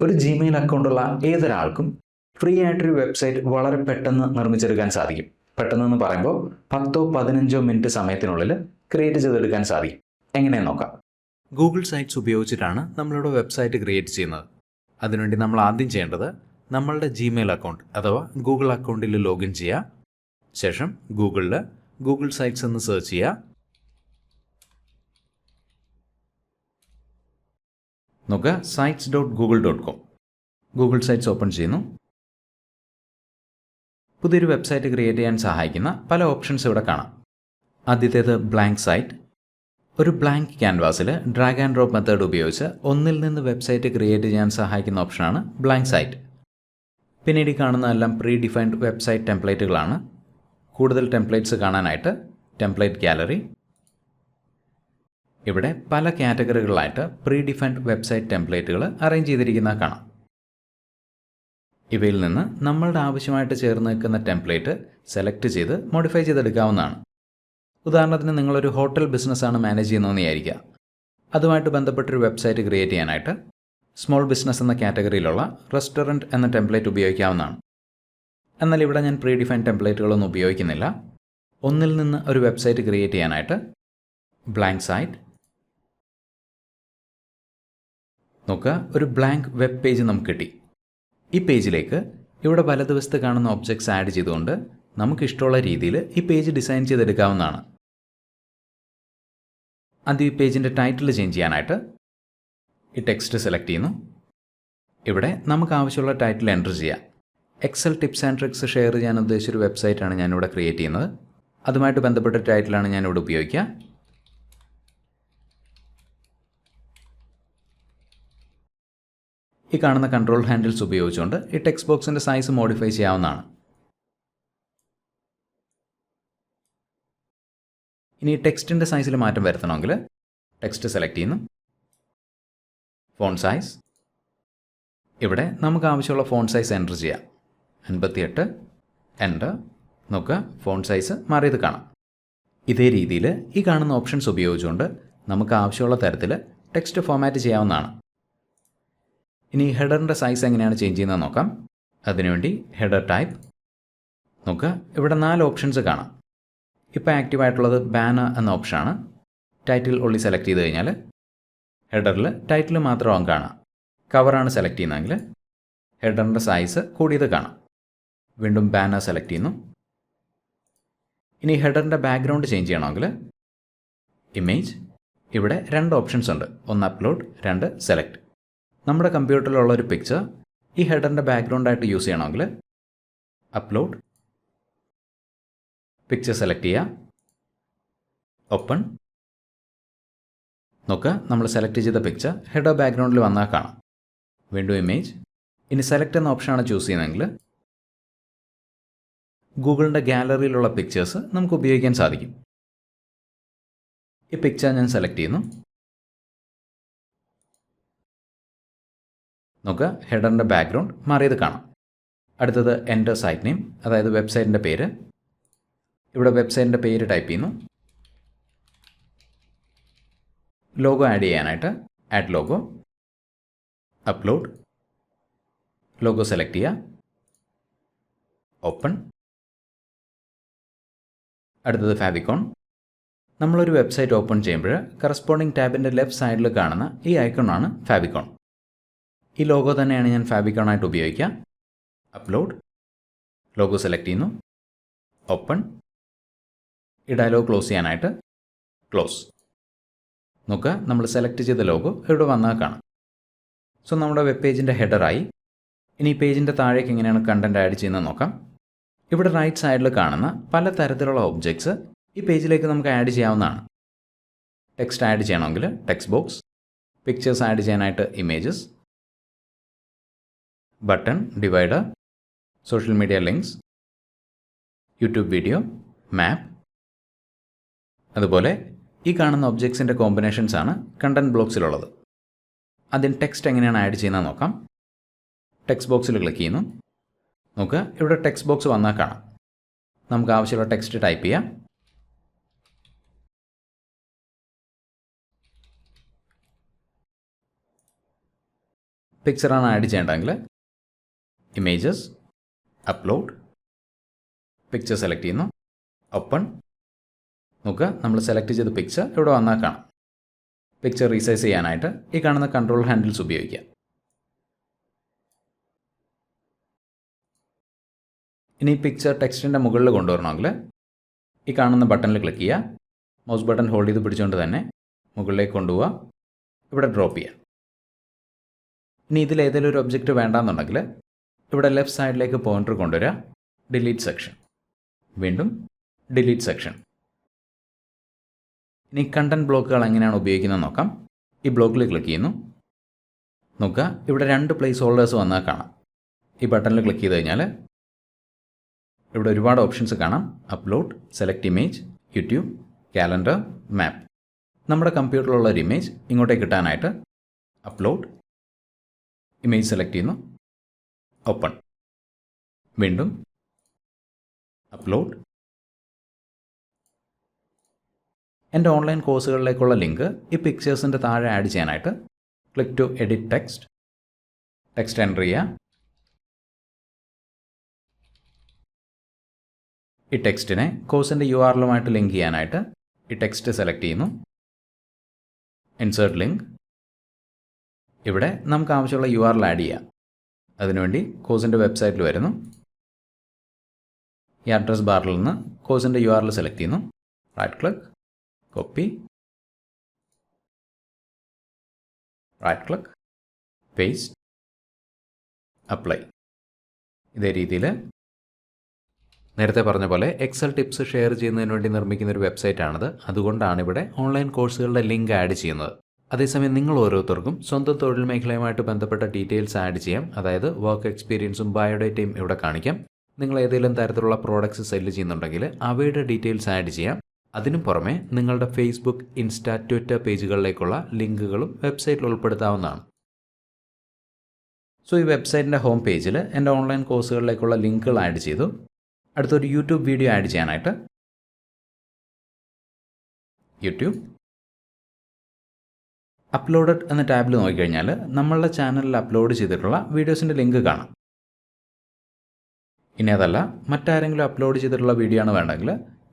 ഒരു ജിമെയിൽ അക്കൗണ്ടുള്ള ഏതൊരാൾക്കും ഫ്രീ ആയിട്ടൊരു വെബ്സൈറ്റ് വളരെ പെട്ടെന്ന് നിർമ്മിച്ചെടുക്കാൻ സാധിക്കും. പെട്ടെന്ന് പറയുമ്പോൾ പത്തോ പതിനഞ്ചോ മിനിറ്റ് സമയത്തിനുള്ളിൽ ക്രിയേറ്റ് ചെയ്തെടുക്കാൻ സാധിക്കും. എങ്ങനെ നോക്കാം? ഗൂഗിൾ സൈറ്റ്സ് ഉപയോഗിച്ചിട്ടാണ് നമ്മളിവിടെ വെബ്സൈറ്റ് ക്രിയേറ്റ് ചെയ്യുന്നത്. അതിനുവേണ്ടി നമ്മൾ ആദ്യം ചെയ്യേണ്ടത് നമ്മളുടെ ജിമെയിൽ അക്കൗണ്ട് അഥവാ ഗൂഗിൾ അക്കൗണ്ടിൽ ലോഗിൻ ചെയ്യുക ശേഷം ഗൂഗിളിൽ ഗൂഗിൾ സൈറ്റ്സ് എന്ന് സെർച്ച് ചെയ്യുക നോക്കുക. Sites dot Google dot com Google sites open ചെയ്യുന്നു. പുതിയൊരു വെബ്സൈറ്റ് ക്രിയേറ്റ് ചെയ്യാൻ സഹായിക്കുന്ന പല ഓപ്ഷൻസ് ഇവിടെ കാണാം. ആദ്യത്തേത് ബ്ലാങ്ക് സൈറ്റ് ഒരു ബ്ലാങ്ക് ക്യാൻവാസിൽ ഡ്രാഗ് ആൻഡ് ഡ്രോപ്പ് മെത്തേഡ് ഉപയോഗിച്ച് ഒന്നിൽ നിന്ന് വെബ്സൈറ്റ് ക്രിയേറ്റ് ചെയ്യാൻ സഹായിക്കുന്ന ഓപ്ഷനാണ് ബ്ലാങ്ക് സൈറ്റ് പിന്നീട് കാണുന്ന എല്ലാം പ്രീ ഡിഫൈൻഡ് വെബ്സൈറ്റ് ടെംപ്ലേറ്റുകളാണ് കൂടുതൽ ടെംപ്ലേറ്റ്സ് കാണാനായിട്ട് ടെംപ്ലേറ്റ് ഗാലറി ഇവിടെ പല കാറ്റഗറികളായിട്ട് പ്രീ ഡിഫൈൻഡ് വെബ്സൈറ്റ് ടെംപ്ലേറ്റുകൾ അറേഞ്ച് ചെയ്തിരിക്കുന്ന കാണാം. ഇവയിൽ നിന്ന് നമ്മളുടെ ആവശ്യമായിട്ട് ചേർന്ന് നിൽക്കുന്ന ടെംപ്ലേറ്റ് സെലക്ട് ചെയ്ത് മോഡിഫൈ ചെയ്തെടുക്കാവുന്നതാണ്. ഉദാഹരണത്തിന് നിങ്ങളൊരു ഹോട്ടൽ ബിസിനസ്സാണ് മാനേജ് ചെയ്യുന്നതെന്ന് വിചാരിക്കുക. അതുമായിട്ട് ബന്ധപ്പെട്ടൊരു വെബ്സൈറ്റ് ക്രിയേറ്റ് ചെയ്യാനായിട്ട് സ്മോൾ ബിസിനസ് എന്ന കാറ്റഗറിയിലുള്ള റെസ്റ്റോറന്റ് എന്ന ടെംപ്ലേറ്റ് ഉപയോഗിക്കാവുന്നതാണ്. എന്നാൽ ഇവിടെ ഞാൻ പ്രീ ഡിഫൈൻ ടെംപ്ലേറ്റുകളൊന്നും ഉപയോഗിക്കുന്നില്ല. ഒന്നിൽ നിന്ന് ഒരു വെബ്സൈറ്റ് ക്രിയേറ്റ് ചെയ്യാനായിട്ട് ബ്ലാങ്ക് സൈറ്റ് നോക്കുക. ഒരു ബ്ലാങ്ക് വെബ് പേജ് നമുക്ക് കിട്ടി. ഈ പേജിലേക്ക് ഇവിടെ വലതുവശത്ത് കാണുന്ന ഒബ്ജക്ട്സ് ആഡ് ചെയ്തുകൊണ്ട് നമുക്ക് ഇഷ്ടമുള്ള രീതിയിൽ ഈ പേജ് ഡിസൈൻ ചെയ്തെടുക്കാവുന്നതാണ്. ആദ്യം ഈ പേജിന്റെ ടൈറ്റിൽ ചേഞ്ച് ചെയ്യാനായിട്ട് ഈ ടെക്സ്റ്റ് സെലക്ട് ചെയ്യുന്നു. ഇവിടെ നമുക്ക് ആവശ്യമുള്ള ടൈറ്റിൽ എന്റർ ചെയ്യാം. Excel tips and tricks share ചെയ്യാൻ ഉദ്ദേശിച്ചൊരു വെബ്സൈറ്റാണ് ഞാനിവിടെ ക്രിയേറ്റ് ചെയ്യുന്നത്. അതുമായിട്ട് ബന്ധപ്പെട്ട ടൈറ്റിലാണ് ഞാനിവിടെ ഉപയോഗിക്കുക. ഈ കാണുന്ന കൺട്രോൾ ഹാൻഡിൽസ് ഉപയോഗിച്ചുകൊണ്ട് ഈ ടെക്സ്റ്റ് ബോക്സിന്റെ സൈസ് മോഡിഫൈ ചെയ്യാവുന്നതാണ്. ഇനി ടെക്സ്റ്റിന്റെ സൈസിൽ മാറ്റം വരുത്തണമെങ്കിൽ ടെക്സ്റ്റ് സെലക്ട് ചെയ്യുന്നു. ഫോൺ സൈസ് ഇവിടെ നമുക്ക് ആവശ്യമുള്ള ഫോൺ സൈസ് എന്റർ ചെയ്യാം. അൻപത്തിയെട്ട് എന്റർ നോക്കുക ഫോൺ സൈസ് മാറിയത് കാണാം. ഇതേ രീതിയിൽ ഈ കാണുന്ന ഓപ്ഷൻസ് ഉപയോഗിച്ചുകൊണ്ട് നമുക്ക് ആവശ്യമുള്ള തരത്തിൽ ടെക്സ്റ്റ് ഫോമാറ്റ് ചെയ്യാവുന്നതാണ്. ഇനി ഹെഡറിന്റെ സൈസ് എങ്ങനെയാണ് ചേഞ്ച് ചെയ്യുന്നത് നോക്കാം. അതിനുവേണ്ടി ഹെഡർ ടൈപ്പ് നോക്കുക. ഇവിടെ നാല് ഓപ്ഷൻസ് കാണാം. ഇപ്പോൾ ആക്റ്റീവ് ആയിട്ടുള്ളത് ബാന എന്ന ഓപ്ഷനാണ് ടൈറ്റിൽ ഉള്ളി സെലക്ട് ചെയ്ത് കഴിഞ്ഞാൽ ഹെഡറിൽ ടൈറ്റിൽ മാത്രമാകും കാണാം. കവറാണ് സെലക്ട് ചെയ്യുന്നതെങ്കിൽ ഹെഡറിന്റെ സൈസ് കൂടിയത് കാണാം. വീണ്ടും ബാനർ സെലക്ട് ചെയ്യുന്നു. ഇനി ഹെഡറിന്റെ ബാക്ക്ഗ്രൗണ്ട് ചേഞ്ച് ചെയ്യണമെങ്കിൽ ഇമേജ് ഇവിടെ രണ്ട് ഓപ്ഷൻസ് ഉണ്ട്. ഒന്ന് അപ്ലോഡ് രണ്ട് സെലക്ട് നമ്മുടെ കമ്പ്യൂട്ടറിലുള്ള ഒരു പിക്ചർ ഈ ഹെഡറിന്റെ ബാക്ക്ഗ്രൗണ്ടായിട്ട് യൂസ് ചെയ്യണമെങ്കിൽ അപ്ലോഡ് പിക്ചർ സെലക്ട് ചെയ്യുക ഓപ്പൺ നോക്കുക നമ്മൾ സെലക്ട് ചെയ്ത പിക്ചർ ഹെഡർ ബാക്ക്ഗ്രൗണ്ടിൽ വന്നാൽ കാണാം. വീണ്ടും ഇമേജ് ഇനി സെലക്ട് എന്ന ഓപ്ഷനാണ് ചൂസ് ചെയ്യുന്നതെങ്കിൽ ഗൂഗിളിന്റെ ഗാലറിയിലുള്ള പിക്ചേഴ്സ് നമുക്ക് ഉപയോഗിക്കാൻ സാധിക്കും. ഈ പിക്ചർ ഞാൻ സെലക്ട് ചെയ്യുന്നു. നോക്കുക. ഹെഡറിന്റെ ബാക്ക്ഗ്രൗണ്ട് മാറിയത് കാണാം. അടുത്തത് എന്റെ സൈറ്റ് നെയിം അതായത് വെബ്സൈറ്റിന്റെ പേര്. ഇവിടെ വെബ്സൈറ്റിന്റെ പേര് ടൈപ്പ് ചെയ്യുന്നു. ലോഗോ ആഡ് ചെയ്യാനായിട്ട് add logo upload logo select ചെയ്യുക. ഓപ്പൺ അടുത്തത് ഫാബിക്കോൺ നമ്മളൊരു വെബ്സൈറ്റ് ഓപ്പൺ ചെയ്യുമ്പോൾ കറസ്പോണ്ടിങ് ടാബിന്റെ ലെഫ്റ്റ് സൈഡിൽ കാണുന്ന ഈ ഐക്കണാണ് ഫാബിക്കോൺ ഈ ലോഗോ തന്നെയാണ് ഞാൻ ഫാബിക്കോണായിട്ട് ഉപയോഗിക്കുക. അപ്ലോഡ് ലോഗോ സെലക്ട് ചെയ്യുന്നു. ഓപ്പൺ ഈ ഡയലോഗ് ക്ലോസ് ചെയ്യാനായിട്ട് ക്ലോസ് നോക്കുക നമ്മൾ സെലക്ട് ചെയ്ത ലോഗോ ഇവിടെ വന്നാൽ കാണാം. സോ നമ്മുടെ വെബ് പേജിന്റെ ഹെഡറായി ഇനി പേജിന്റെ താഴേക്ക് എങ്ങനെയാണ് കണ്ടന്റ് ആഡ് ചെയ്യുന്നത് നോക്കാം. ഇവിടെ റൈറ്റ് സൈഡിൽ കാണുന്ന പല തരത്തിലുള്ള ഒബ്ജക്ട്സ് ഈ പേജിലേക്ക് നമുക്ക് ആഡ് ചെയ്യാവുന്നതാണ്. ടെക്സ്റ്റ് ആഡ് ചെയ്യണമെങ്കിൽ ടെക്സ്റ്റ് ബോക്സ് പിക്ചേഴ്സ് ആഡ് ചെയ്യാനായിട്ട് images button divider, social media links, YouTube video map അതുപോലെ ഈ കാണുന്ന ഒബ്ജക്ട്സിന്റെ കോമ്പിനേഷൻസ് ആണ് കണ്ടന്റ് ബ്ലോക്സിലുള്ളത് അതിന് ടെക്സ്റ്റ് എങ്ങനെയാണ് ആഡ് ചെയ്യുന്നത് നോക്കാം. ടെക്സ്റ്റ് ബോക്സിൽ ക്ലിക്ക് ചെയ്യുന്നു. നോക്കുക ഇവിടെ ടെക്സ്റ്റ് ബോക്സ് വന്നാൽ കാണാം. നമുക്ക് ആവശ്യമുള്ള ടെക്സ്റ്റ് ടൈപ്പ് ചെയ്യാം. പിക്ചറാണ് ആഡ് ചെയ്യേണ്ടതെങ്കിൽ ഇമേജസ് അപ്ലോഡ് പിക്ചർ സെലക്ട് ചെയ്യുന്നു. ഓപ്പൺ നോക്കുക. നമ്മൾ സെലക്ട് ചെയ്ത പിക്ചർ ഇവിടെ വന്നാൽ കാണാം. പിക്ചർ റീസൈസ് ചെയ്യാനായിട്ട് ഈ കാണുന്ന കൺട്രോൾ ഹാൻഡിൽസ് ഉപയോഗിക്കാം. ഇനി പിക്ചർ ടെക്സ്റ്റിന്റെ മുകളിൽ കൊണ്ടുവരണമെങ്കിൽ ഈ കാണുന്ന ബട്ടണിൽ ക്ലിക്ക് ചെയ്യുക. മൗസ് ബട്ടൺ ഹോൾഡ് ചെയ്ത് പിടിച്ചുകൊണ്ട് തന്നെ മുകളിലേക്ക് കൊണ്ടുപോവുക. ഇവിടെ ഡ്രോപ്പ് ചെയ്യുക. ഇനി ഇതിൽ ഏതെങ്കിലും ഒരു ഒബ്ജക്റ്റ് വേണ്ടാന്നുണ്ടെങ്കിൽ ഇവിടെ ലെഫ്റ്റ് സൈഡിലേക്ക് പോയിന്റർ കൊണ്ടുവരിക ഡിലീറ്റ് സെക്ഷൻ വീണ്ടും ഡിലീറ്റ് സെക്ഷൻ ഇനി കണ്ടന്റ് ബ്ലോക്കുകൾ എങ്ങനെയാണ് ഉപയോഗിക്കുന്നത് നോക്കാം. ഈ ബ്ലോക്കിൽ ക്ലിക്ക് ചെയ്യുന്നു. നോക്കുക ഇവിടെ രണ്ട് പ്ലേസ് ഹോൾഡേഴ്സ് വന്നാൽ കാണാം. ഈ ബട്ടണിൽ ക്ലിക്ക് ചെയ്ത് കഴിഞ്ഞാൽ ഇവിടെ ഒരുപാട് ഓപ്ഷൻസ് കാണാം. Upload select image YouTube calendar map നമ്മുടെ കമ്പ്യൂട്ടറിലുള്ള ഒരു ഇമേജ് ഇങ്ങോട്ടേക്ക് കിട്ടാനായിട്ട് അപ്ലോഡ് ഇമേജ് സെലക്ട് ചെയ്യുന്നു. ഓപ്പൺ വീണ്ടും അപ്ലോഡ് എന്റെ ഓൺലൈൻ കോഴ്സുകളിലേക്കുള്ള ലിങ്ക് ഈ പിക്ചേഴ്സിന്റെ താഴെ ആഡ് ചെയ്യാനായിട്ട് click to edit text text enter ചെയ്യുക. ഈ ടെക്സ്റ്റിനെ കോഴ്സിന്റെ യു ആറിലുമായിട്ട് ലിങ്ക് ചെയ്യാനായിട്ട് ഈ ടെക്സ്റ്റ് സെലക്ട് ചെയ്യുന്നു. ഇൻസേർട്ട് ലിങ്ക് ഇവിടെ നമുക്ക് ആവശ്യമുള്ള യു ആറിൽ ആഡ് ചെയ്യാം. അതിനുവേണ്ടി കോഴ്സിന്റെ വെബ്സൈറ്റിൽ വരുന്നു. ഈ അഡ്രസ് ബാറിൽ നിന്ന് കോഴ്സിന്റെ യു ആറിൽ സെലക്ട് ചെയ്യുന്നു. Right click copy right click paste apply ഇതേ രീതിയിൽ നേരത്തെ പറഞ്ഞ പോലെ എക്സൽ ടിപ്സ് ഷെയർ ചെയ്യുന്നതിന് വേണ്ടി നിർമ്മിക്കുന്ന ഒരു വെബ്സൈറ്റാണിത് അതുകൊണ്ടാണ് ഇവിടെ ഓൺലൈൻ കോഴ്സുകളുടെ ലിങ്ക് ആഡ് ചെയ്യുന്നത്. അതേസമയം നിങ്ങൾ ഓരോരുത്തർക്കും സ്വന്തം തൊഴിൽ മേഖലയുമായിട്ട് ബന്ധപ്പെട്ട ഡീറ്റെയിൽസ് ആഡ് ചെയ്യാം. അതായത് വർക്ക് എക്സ്പീരിയൻസും ബയോഡേറ്റയും ഇവിടെ കാണിക്കാം. നിങ്ങൾ ഏതെങ്കിലും തരത്തിലുള്ള പ്രോഡക്ട്സ് സെല്ല് ചെയ്യുന്നുണ്ടെങ്കിൽ അവയുടെ ഡീറ്റെയിൽസ് ആഡ് ചെയ്യാം. അതിനു പുറമെ നിങ്ങളുടെ ഫേസ്ബുക്ക് ഇൻസ്റ്റ ട്വിറ്റർ പേജുകളിലേക്കുള്ള ലിങ്കുകളും വെബ്സൈറ്റിൽ ഉൾപ്പെടുത്താവുന്നതാണ്. സോ ഈ വെബ്സൈറ്റിന്റെ ഹോം പേജിൽ എന്റെ ഓൺലൈൻ കോഴ്സുകളിലേക്കുള്ള ലിങ്കുകൾ ആഡ് ചെയ്തു. അടുത്തൊരു യൂട്യൂബ് വീഡിയോ ആഡ് ചെയ്യാനായിട്ട് യൂട്യൂബ് അപ്ലോഡഡ് എന്ന ടാബിൽ നോക്കിക്കഴിഞ്ഞാൽ നമ്മളുടെ ചാനലിൽ അപ്ലോഡ് ചെയ്തിട്ടുള്ള വീഡിയോസിന്റെ ലിങ്ക് കാണാം. ഇനി അതല്ല മറ്റാരെങ്കിലും അപ്ലോഡ് ചെയ്തിട്ടുള്ള വീഡിയോ ആണ് വേണ്ടെങ്കിൽ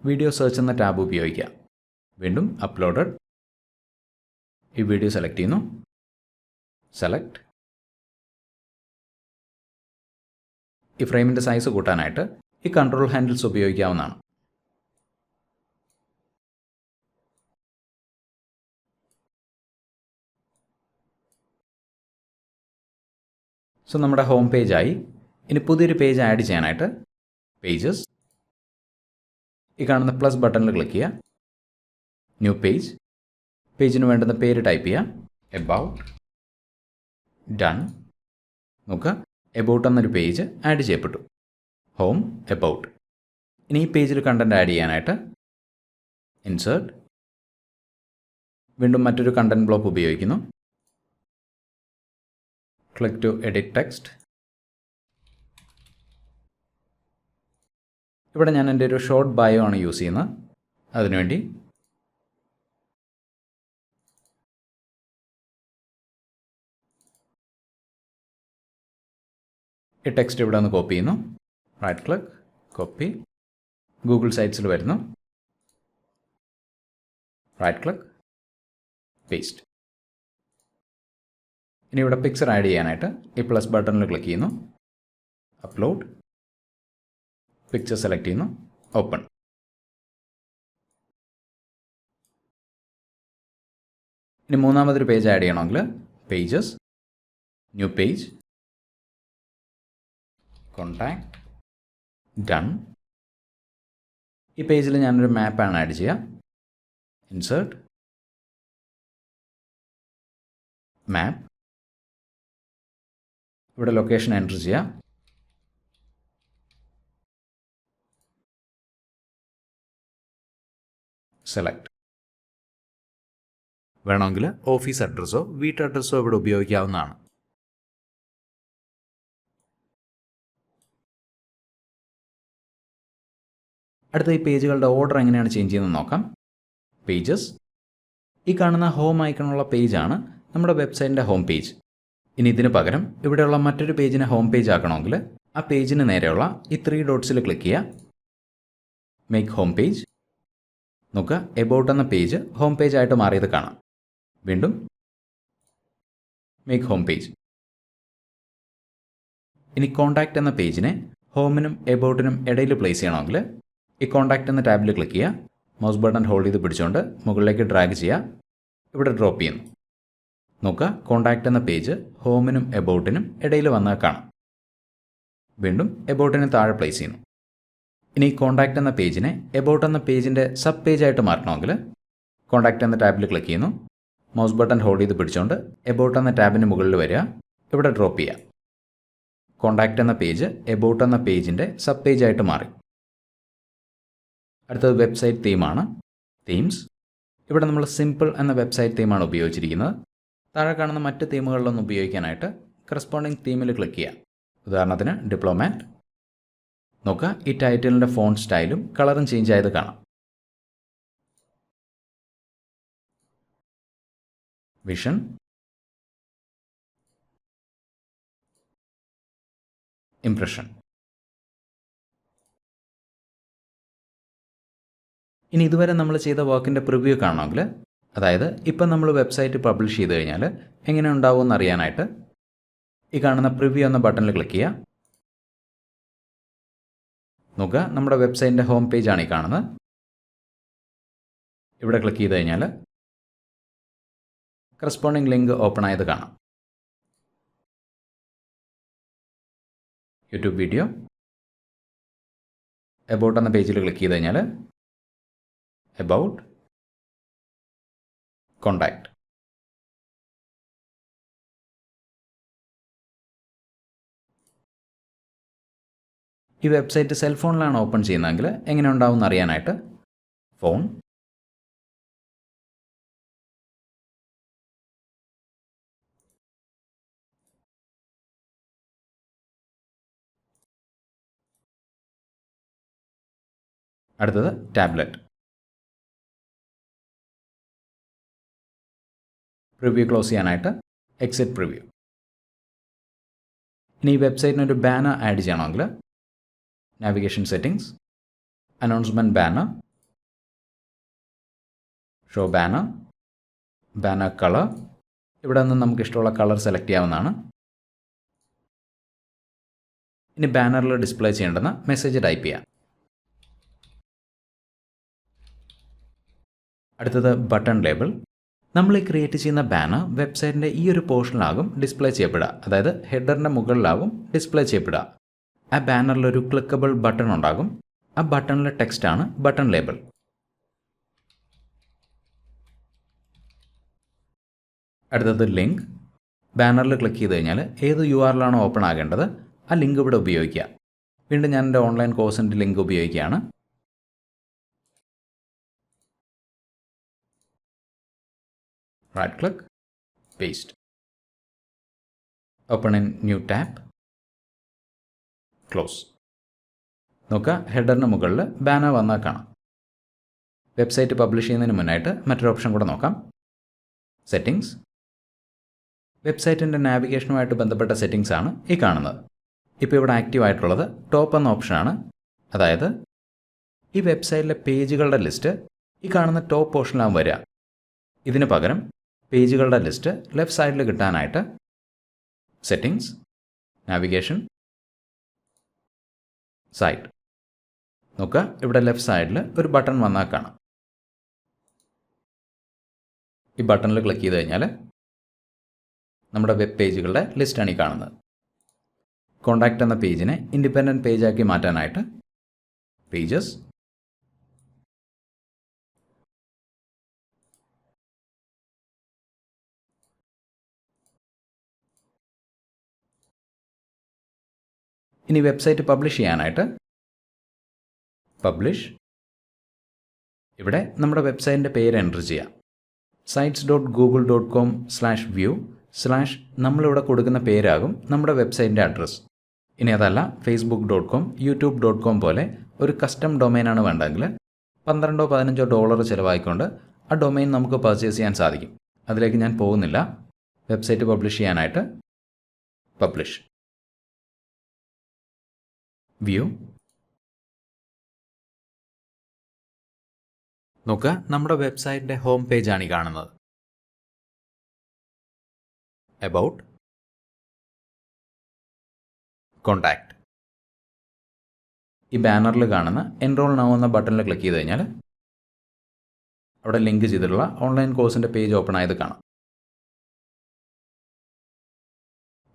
വീഡിയോ സെർച്ച് എന്ന ടാബ് ഉപയോഗിക്കാം. വീണ്ടും അപ്ലോഡഡ്. ഈ വീഡിയോ സെലക്ട് ചെയ്യുന്നു. സെലക്ട്. ഈ ഫ്രെയിമിന്റെ സൈസ് കൂട്ടാനായിട്ട് ഈ കൺട്രോൾ ഹാൻഡിൽസ് ഉപയോഗിക്കാവുന്നതാണ്. സോ നമ്മുടെ ഹോം പേജായി ഇനി പുതിയൊരു പേജ് ആഡ് ചെയ്യാനായിട്ട് പേജസ് ഈ കാണുന്ന പ്ലസ് ബട്ടണിൽ ക്ലിക്ക് ചെയ്യുക. ന്യൂ പേജ് പേജിന് വേണ്ടുന്ന പേര് ടൈപ്പ് ചെയ്യുക. എബൌട്ട് ഡൺ നോക്കുക. എബൌട്ട് എന്നൊരു പേജ് ആഡ് ചെയ്യപ്പെട്ടു. ഹോം എബൌട്ട് ഇനി ഈ പേജിൽ കണ്ടന്റ് ആഡ് ചെയ്യാനായിട്ട് ഇൻസേർട്ട് വീണ്ടും മറ്റൊരു കണ്ടന്റ് ബ്ലോക്ക് ഉപയോഗിക്കുന്നു. Click to edit text. ഇവിടെ ഞാൻ എന്റെ ഒരു ഷോർട്ട് ബയോ ആണ് യൂസ് ചെയ്യുന്നത്. അതിനുവേണ്ടി ഈ ടെക്സ്റ്റ് ഇവിടെ ഒന്ന് കോപ്പി ചെയ്യുന്നു. റൈറ്റ് ക്ലിക്ക് കോപ്പി ഗൂഗിൾ സൈറ്റ്സിൽ വരുന്നു. റൈറ്റ് ക്ലിക്ക് പേസ്റ്റ് ഇനി ഇവിടെ പിക്ചർ ആഡ് ചെയ്യാനായിട്ട് ഈ പ്ലസ് ബട്ടണിൽ ക്ലിക്ക് ചെയ്യുന്നു. അപ്ലോഡ് പിക്ചർ സെലക്ട് ചെയ്യുന്നു. ഓപ്പൺ ഇനി മൂന്നാമതൊരു പേജ് ആഡ് ചെയ്യണമെങ്കിൽ pages new page contact done ഈ പേജിൽ ഞാനൊരു മാപ്പാണ് ആഡ് ചെയ്യുക ഇൻസേർട്ട് മാപ്പ് ഇവിടെ ലൊക്കേഷൻ എന്റർ ചെയ്യാം. സെലക്ട് വേണമെങ്കിൽ ഓഫീസ് അഡ്രസ്സോ വീട്ട് അഡ്രസ്സോ ഇവിടെ ഉപയോഗിക്കാവുന്നതാണ്. അടുത്ത ഈ പേജുകളുടെ ഓർഡർ എങ്ങനെയാണ് ചേഞ്ച് ചെയ്യുന്നത് നോക്കാം. പേജസ് ഈ കാണുന്ന ഹോം ഐക്കണുള്ള പേജാണ് നമ്മുടെ വെബ്സൈറ്റിന്റെ ഹോം പേജ് ഇനി ഇതിന് പകരം ഇവിടെയുള്ള മറ്റൊരു പേജിനെ ഹോം പേജ് ആക്കണമെങ്കിൽ ആ പേജിന് നേരെയുള്ള ഈ ത്രീ ഡോട്ട്സിൽ ക്ലിക്ക് ചെയ്യുക. മേക്ക് ഹോം പേജ് നോക്കുക എബൌട്ട് എന്ന പേജ് ഹോം പേജ് ആയിട്ട് മാറിയത് കാണാം. വീണ്ടും മേക്ക് ഹോം പേജ് ഇനി കോൺടാക്റ്റ് എന്ന പേജിനെ ഹോമിനും എബൌട്ടിനും ഇടയിൽ പ്ലേസ് ചെയ്യണമെങ്കിൽ ഈ കോൺടാക്റ്റ് എന്ന ടാബിൽ ക്ലിക്ക് ചെയ്യുക. മൗസ് ബട്ടൺ ഹോൾഡ് ചെയ്ത് പിടിച്ചുകൊണ്ട് മുകളിലേക്ക് ഡ്രാഗ് ചെയ്യുക. ഇവിടെ ഡ്രോപ്പ് ചെയ്യുന്നു. നോക്കുക. കോൺടാക്റ്റ് എന്ന പേജ് ഹോമിനും എബൌട്ടിനും ഇടയിൽ വന്നാൽ കാണാം. വീണ്ടും എബൌട്ടിന് താഴെ പ്ലേസ് ചെയ്യുന്നു. ഇനി കോൺടാക്റ്റ് എന്ന പേജിനെ എബൌട്ട് എന്ന പേജിന്റെ സബ് പേജ് ആയിട്ട് മാറ്റണമെങ്കിൽ കോൺടാക്റ്റ് എന്ന ടാബിൽ ക്ലിക്ക് ചെയ്യുന്നു. മൗസ് ബട്ടൺ ഹോൾഡ് ചെയ്ത് പിടിച്ചുകൊണ്ട് എബൌട്ട് എന്ന ടാബിന് മുകളിൽ വരിക. ഇവിടെ ഡ്രോപ്പ് ചെയ്യുക. കോൺടാക്റ്റ് എന്ന പേജ് എബൌട്ട് എന്ന പേജിന്റെ സബ് പേജ് ആയിട്ട് മാറി. അടുത്തത് വെബ്സൈറ്റ് തീമാണ് തീംസ് ഇവിടെ നമ്മൾ സിമ്പിൾ എന്ന വെബ്സൈറ്റ് തീമാണ് ഉപയോഗിച്ചിരിക്കുന്നത്. താഴെ കാണുന്ന മറ്റ് തീമുകളിലൊന്നും ഉപയോഗിക്കാനായിട്ട് കറസ്പോണ്ടിങ് തീമിൽ ക്ലിക്ക് ചെയ്യാം. ഉദാഹരണത്തിന് ഡിപ്ലോമാറ്റ് നോക്കുക ഈ ടൈറ്റിലിന്റെ ഫോൺ സ്റ്റൈലും കളറും ചേഞ്ച് ആയത് കാണാം. വിഷൻ ഇംപ്രഷൻ ഇനി ഇതുവരെ നമ്മൾ ചെയ്ത വർക്കിന്റെ പ്രിവ്യൂ കാണണമെങ്കിൽ അതായത് ഇപ്പം നമ്മൾ വെബ്സൈറ്റ് പബ്ലിഷ് ചെയ്ത് കഴിഞ്ഞാൽ എങ്ങനെ ഉണ്ടാവുമെന്ന് അറിയാനായിട്ട് ഈ കാണുന്ന പ്രിവ്യൂ എന്ന ബട്ടണിൽ ക്ലിക്ക് ചെയ്യുക. നോക്കുക നമ്മുടെ വെബ്സൈറ്റിന്റെ ഹോം പേജാണ് ഈ കാണുന്നത്. ഇവിടെ ക്ലിക്ക് ചെയ്ത് കഴിഞ്ഞാൽ കറസ്പോണ്ടിങ് ലിങ്ക് ഓപ്പൺ ആയത് കാണാം. യൂട്യൂബ് വീഡിയോ എബൌട്ട് എന്ന പേജിൽ ക്ലിക്ക് ചെയ്ത് കഴിഞ്ഞാൽ എബൌട്ട് കോണ്ടാക്ട് ഈ വെബ്സൈറ്റ് സെൽഫോണിലാണ് ഓപ്പൺ ചെയ്യുന്നതെങ്കിൽ എങ്ങനെ ഉണ്ടാവും എന്ന് അറിയാനായിട്ട് ഫോൺ അടുത്തത് ടാബ്ലറ്റ് പ്രിവ്യൂ ക്ലോസ് ചെയ്യാനായിട്ട് എക്സിറ്റ് പ്രിവ്യൂ ഇനി ഈ വെബ്സൈറ്റിന് ഒരു ബാനർ ആഡ് ചെയ്യണമെങ്കിൽ navigation settings announcement banner show banner banner colour ഇവിടെ നിന്ന് നമുക്ക് ഇഷ്ടമുള്ള കളർ സെലക്ട് ചെയ്യാവുന്നതാണ്. ഇനി ബാനറിൽ ഡിസ്പ്ലേ ചെയ്യേണ്ടുന്ന മെസ്സേജ് ടൈപ്പ് ചെയ്യാം. അടുത്തത് ബട്ടൺ ലേബിൾ നമ്മൾ ഈ ക്രിയേറ്റ് ചെയ്യുന്ന ബാനർ വെബ്സൈറ്റിന്റെ ഈ ഒരു പോർഷനിലാകും ഡിസ്പ്ലേ ചെയ്യപ്പെടുക. അതായത് ഹെഡറിന്റെ മുകളിലാകും ഡിസ്പ്ലേ ചെയ്യപ്പെടുക. ആ ബാനറിൽ ഒരു ക്ലിക്കബിൾ ബട്ടൺ ഉണ്ടാകും. ആ ബട്ടണിലെ ടെക്സ്റ്റ് ആണ് ബട്ടൺ ലേബിൾ അടുത്തത് ലിങ്ക് ബാനറിൽ ക്ലിക്ക് ചെയ്ത് കഴിഞ്ഞാൽ ഏത് യു ആറിലാണോ ഓപ്പൺ ആകേണ്ടത് ആ ലിങ്ക് ഇവിടെ ഉപയോഗിക്കുക. വീണ്ടും ഞാൻ എന്റെ ഓൺലൈൻ കോഴ്സിന്റെ ലിങ്ക് ഉപയോഗിക്കുകയാണ്. Right click paste. Open a new tab. Close. നോക്കുക ഹെഡറിന് മുകളിൽ ബാനർ വന്നാൽ കാണാം. വെബ്സൈറ്റ് പബ്ലിഷ് ചെയ്യുന്നതിന് മുന്നായിട്ട് മറ്റൊരു ഓപ്ഷൻ കൂടെ നോക്കാം. സെറ്റിങ്സ് വെബ്സൈറ്റിന്റെ നാവിഗേഷനുമായിട്ട് ബന്ധപ്പെട്ട സെറ്റിങ്സ് ആണ് ഈ കാണുന്നത്. ഇപ്പോൾ ഇവിടെ ആക്റ്റീവ് ആയിട്ടുള്ളത് ടോപ്പ് എന്ന ഓപ്ഷനാണ് അതായത് ഈ വെബ്സൈറ്റിലെ പേജുകളുടെ ലിസ്റ്റ് ഈ കാണുന്ന ടോപ്പ് പോർഷനിലാവും വരിക. ഇതിന് പകരം പേജുകളുടെ ലിസ്റ്റ് ലെഫ്റ്റ് സൈഡിൽ കിട്ടാനായിട്ട് സെറ്റിംഗ്സ് നാവിഗേഷൻ സൈറ്റ് നോക്കുക ഇവിടെ ലെഫ്റ്റ് സൈഡിൽ ഒരു ബട്ടൺ വന്നാൽ കാണാം. ഈ ബട്ടണിൽ ക്ലിക്ക് ചെയ്ത് കഴിഞ്ഞാൽ നമ്മുടെ വെബ് പേജുകളുടെ ലിസ്റ്റാണ് ഈ കാണുന്നത്. കോണ്ടാക്റ്റ് എന്ന പേജിനെ ഇൻഡിപെൻഡന്റ് പേജാക്കി മാറ്റാനായിട്ട് പേജസ് ഇനി വെബ്സൈറ്റ് പബ്ലിഷ് ചെയ്യാനായിട്ട് പബ്ലിഷ്. ഇവിടെ നമ്മുടെ വെബ്സൈറ്റിന്റെ പേര് എന്റർ ചെയ്യാം. Sites dot Google dot com slash view slash നമ്മളിവിടെ കൊടുക്കുന്ന പേരാകും നമ്മുടെ വെബ്സൈറ്റിന്റെ അഡ്രസ്സ് ഇനി അതല്ല Facebook dot com YouTube dot com പോലെ ഒരു കസ്റ്റം ഡൊമൈനാണ് വേണ്ടതെങ്കിൽ പന്ത്രണ്ടോ പതിനഞ്ചോ ഡോളർ ചിലവായിക്കൊണ്ട് ആ ഡൊമൈൻ നമുക്ക് പർച്ചേസ് ചെയ്യാൻ സാധിക്കും. അതിലേക്ക് ഞാൻ പോകുന്നില്ല. വെബ്സൈറ്റ് പബ്ലിഷ് ചെയ്യാനായിട്ട് പബ്ലിഷ്. വ്യൂ? നോക്കുക നമ്മുടെ വെബ്സൈറ്റിന്റെ ഹോം പേജാണ് ഈ കാണുന്നത്. എബൌട്ട് കോണ്ടാക്ട് ഈ ബാനറിൽ കാണുന്ന എൻറോൾ നൗ എന്ന ബട്ടണിൽ ക്ലിക്ക് ചെയ്ത് കഴിഞ്ഞാൽ അവിടെ ലിങ്ക് ചെയ്തിട്ടുള്ള ഓൺലൈൻ കോഴ്സിന്റെ പേജ് ഓപ്പൺ ആയത് കാണാം.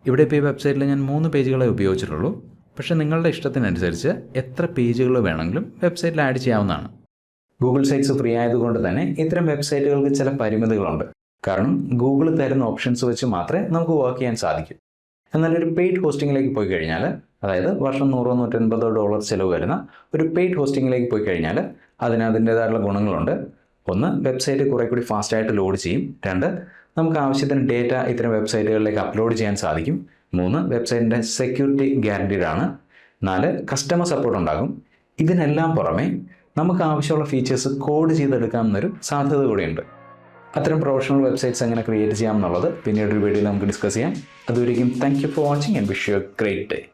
ഇവിടെ ഇപ്പോൾ ഈ വെബ്സൈറ്റിൽ ഞാൻ മൂന്ന് പേജുകളെ ഉപയോഗിച്ചിട്ടുള്ളൂ. പക്ഷേ നിങ്ങളുടെ ഇഷ്ടത്തിനനുസരിച്ച് എത്ര പേജുകൾ വേണമെങ്കിലും വെബ്സൈറ്റിൽ ആഡ് ചെയ്യാവുന്നതാണ്. ഗൂഗിൾ സൈറ്റ്സ് ഫ്രീ ആയതുകൊണ്ട് തന്നെ ഇത്തരം വെബ്സൈറ്റുകൾക്ക് ചില പരിമിതികളുണ്ട്. കാരണം ഗൂഗിൾ തരുന്ന ഓപ്ഷൻസ് വെച്ച് മാത്രമേ നമുക്ക് വർക്ക് ചെയ്യാൻ സാധിക്കൂ. എന്നാൽ ഒരു പെയ്ഡ് ഹോസ്റ്റിങ്ങിലേക്ക് പോയി കഴിഞ്ഞാൽ അതായത് വർഷം നൂറോ നൂറ്റൻപതോ ഡോളർ ചിലവ് വരുന്ന ഒരു പെയ്ഡ് ഹോസ്റ്റിങ്ങിലേക്ക് പോയി കഴിഞ്ഞാൽ അതിന് അതിന്റേതായിട്ടുള്ള ഗുണങ്ങളുണ്ട്. ഒന്ന് വെബ്സൈറ്റ് കുറേ കൂടി ഫാസ്റ്റായിട്ട് ലോഡ് ചെയ്യും. രണ്ട് നമുക്ക് ആവശ്യത്തിന് ഡേറ്റ ഇത്തരം വെബ്സൈറ്റുകളിലേക്ക് അപ്ലോഡ് ചെയ്യാൻ സാധിക്കും. മൂന്ന് വെബ്സൈറ്റിന്റെ സെക്യൂരിറ്റി ഗ്യാരണ്ടീഡാണ് നാല് കസ്റ്റമർ സപ്പോർട്ട് ഉണ്ടാകും. ഇതിനെല്ലാം പുറമെ നമുക്ക് ആവശ്യമുള്ള ഫീച്ചേഴ്സ് കോഡ് ചെയ്തെടുക്കാം എന്നൊരു സാധ്യത കൂടിയുണ്ട്. അത്തരം പ്രൊഫഷണൽ വെബ്സൈറ്റ്സ് എങ്ങനെ ക്രിയേറ്റ് ചെയ്യാം എന്നുള്ളത് പിന്നീട് ഒരു വീഡിയോയിൽ നമുക്ക് ഡിസ്കസ് ചെയ്യാം. അതുവരെയും thank you for watching and wish you great day